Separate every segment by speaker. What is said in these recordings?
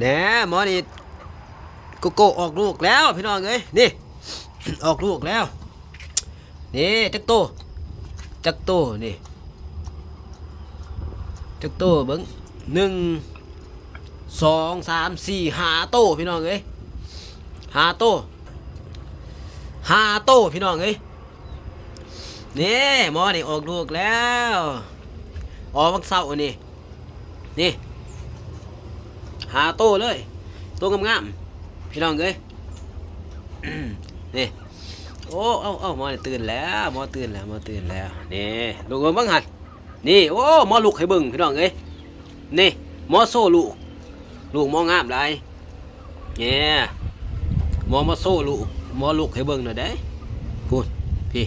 Speaker 1: แหน่หมอนี่โกโก้ออกลูกแล้วพี่น้องเอ้ยนี่ ออกลูกแล้ว นี่จักโตจักโตนี่จักโตเบิ้งหนึ่งสองสามสี่ห้าโตพี่น้องเอ้ยห้าโตห้าโตพี่น้องเอ้ยนี่หมอนี่ออกลูกแล้ว ออกวันเสาร์นี่นี่ หาโตเลย โตงามๆพี่น้องเอ้ยนี่โอ้เอ้าเอ้ามอตื่นแล้วมอตื่นแล้วมอตื่นแล้วนี่ลูกบิ่งหันนี่โอ้มอลุกให้เบิ่งพี่น้องเอ้ยนี่มอโซลูกลูกมองามหลายเนี่ยมอมาโซลูกมอลุกให้เบิ่งหน่อยได้พูดพี่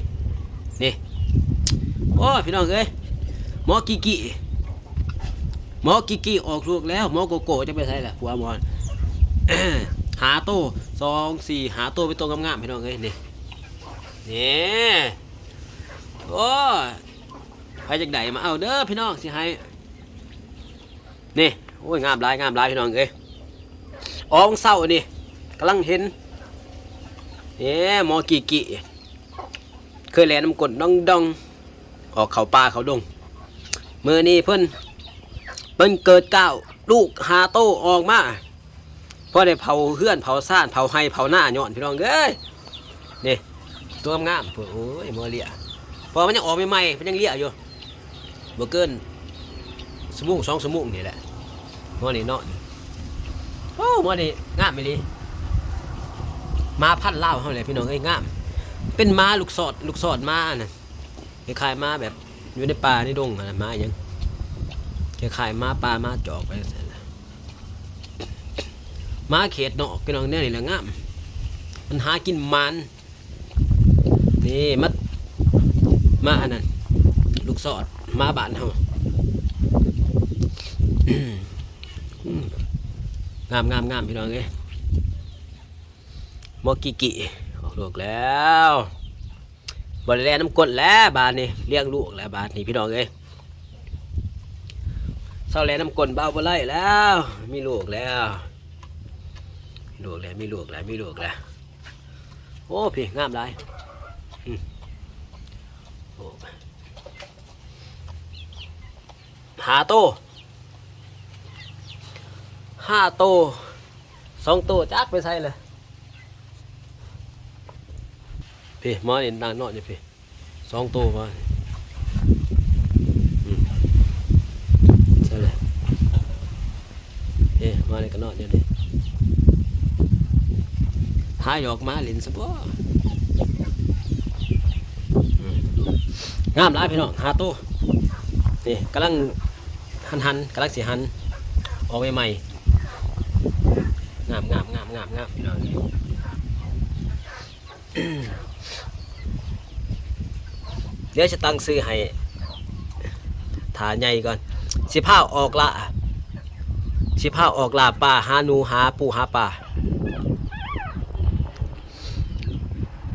Speaker 1: นี่โอ้พี่น้องเอ้ยมอกิกิ หมอกิกิออกลูกแล้วหมอโกโก้จะไปใส่ละผัวหมอนหาโต้สองสี่หาโต้เป็นตัวงามๆพี่น้องเอ้ยนี่นี่โอ้ใครจากไหนมาเอาเด้อพี่น้องสิให้นี่โอ้ยงามหลายงามหลายพี่น้องเอ้ยอองเศร้านี่กำลังเห็นเนี่หมอกีกีเคยแลน้ำกดดองดองออกเขาป่าเขาดงมือนี้เพิ่อน เพิ่นเกิดเก้าวลูกหาโตออกมาพอได้เผาเฮือนเผาซ่านเผาไห้เผาหน้าย้อนพี่น้องเอ้ยนี่ตัวงามโอ้ยมัวเลียพอมันยังออกใหม่ๆมันยังเลียอยู่บ่เกินสมุงสองสมุงนี่แหละมัวนี่เนาะโอ้มัวนี่งามไปเลยมาพันเล่าเฮาเลยพี่น้องเอ้ยงาม เป็นม้าลูกสอดลูกสอดม้าน่ะคล้ายๆม้าแบบอยู่ในป่าในดงอะนะม้าหยัง คล้ายมาป่ามาจอกไปจังซั่นน่ะมาเขตนอกพี่น้องเนี่ยนี่แหละงามมันหากินมันนี่มามาอันนั้นลูกสอดมาบ้านเฮางามงามงามพี่น้องเอ้ยมอกิกิออกลูกแล้วบริแลน้ำกดแล้วบานนี่เลี้ยงลูกแล้วบานนี่พี่น้องเอ้ย เศร้าแลน้ำกรดเบาบ่ไล่แล้ว มีลูกแล้ว มีลูกแล้ว มีลูกแล้ว มีลูกแล้ว โอ้พี่งามหลายอืมโอ้หาโตห้าโตสองโตจักไปใส่เลยพี่มอนี่นางนอนอยู่พี่สองโตมาอืมใช่เลยพี่หมานี่ ก็นอนอยู่นี่หายออกมาเลินสบ่อืมงามหลายพี่น้องหาโตนี่กำลังหันหันกำลังสีหันออกใหม่ๆงามงามงามงามงามพี่น้องเดี๋ยวจะตั้งซื้อให้ถาใหญ่ก่อน สิผ้าออกละ สิผ้าออกลาป่าหาหนูหาปูหาปลา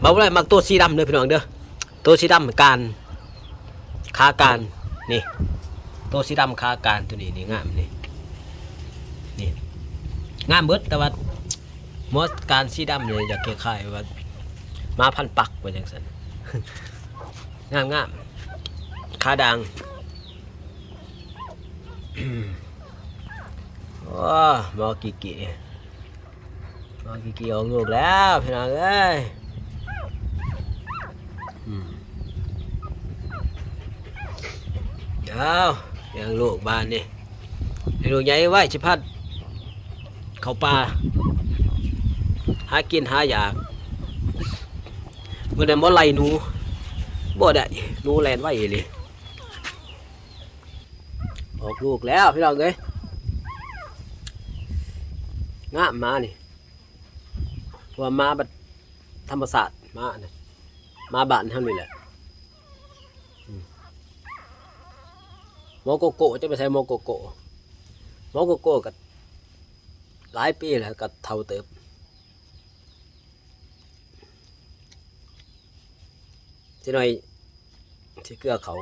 Speaker 1: บาว่ามักตัวสีดำเด้อพี่น้องเด้อตัวสีดำการคาการนี่ตัวสีดำคาการตัวนี้นี่งามนี่นี่งามเบิดแต่ว่ามอสการสีดำเนี่ยอยากคล้ายว่ามาพันปักว่าจังซั่นงามงามขาดัง โอ้มอกิกิมอกิกิออกลูกแล้วพี่น้องเอ้ยเอาเลี้ยงลูกบ้านนี่ให้ลูกใหญ่ไว้ชิพัดเขาป่าหากินหาอยากเมื่อนั้นบ่ไล่หนูบ่ได้หนูแลนไว้เลยออกลูกแล้วพี่น้องเอ้ย งามานี่เพราะว่ามาบัดธรรมศาสตร์มาเนี่ยมาบ้านเท่านี้แหละมหมอโกโก้จะไปใช้หมอโกโก้หมอโกโก้กับหลายปีแล้วกับเท่าเติบทีหน่อยที่เกลือเขา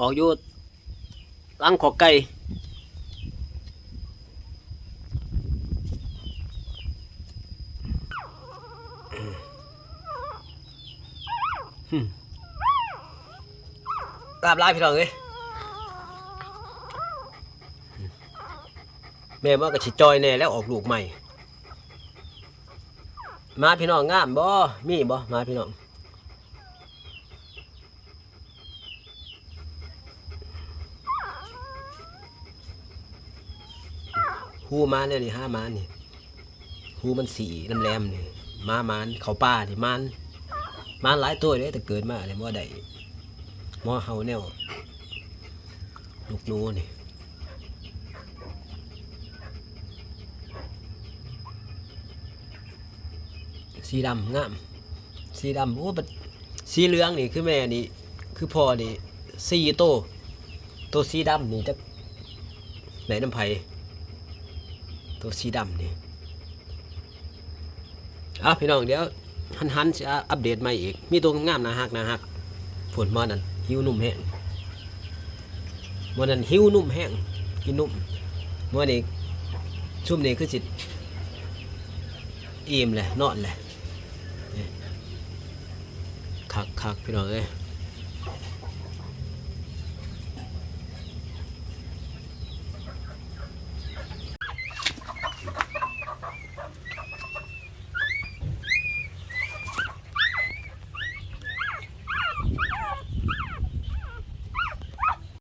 Speaker 1: ออกอ ยู่ล้างขอไก่ลาบลายพี่น้องเอ้ยแม่ว่าก็สิจอยแน่แล้วออกลูกใหม่ มาพี่น้องงามบ่มีบ่มาพี่น้อง หูมาเนี่ยนี่ห้ามานี่หูมันสีน้ำแรมนี่มามานเขาป่านี่มานมานหลายตัวเลยแต่เกิดมาเลยว่าได้มอเฮาแนวลูกนูนี่สีดำงามสีดำโอ้บัดสีเหลืองนี่คือแม่นี่คือพ่อนี่สีโต ตัวสีดำนี่จะไหนน้ำไผ่ ตัวสีดำนี่เอาพี่น้องเดี๋ยวหันหันจะอัปเดตใหม่อีก มีตัวงามนะฮักนะฮักฝนมานั่นหิวนุ่มแห้งมื่อนั้นหิวนุ่มแห้งกินนุ่มเมื่อนี้ชุ่มนี้คือสิอิ่มแหละนอนแหละนี่คักคักพี่น้องเอ้ย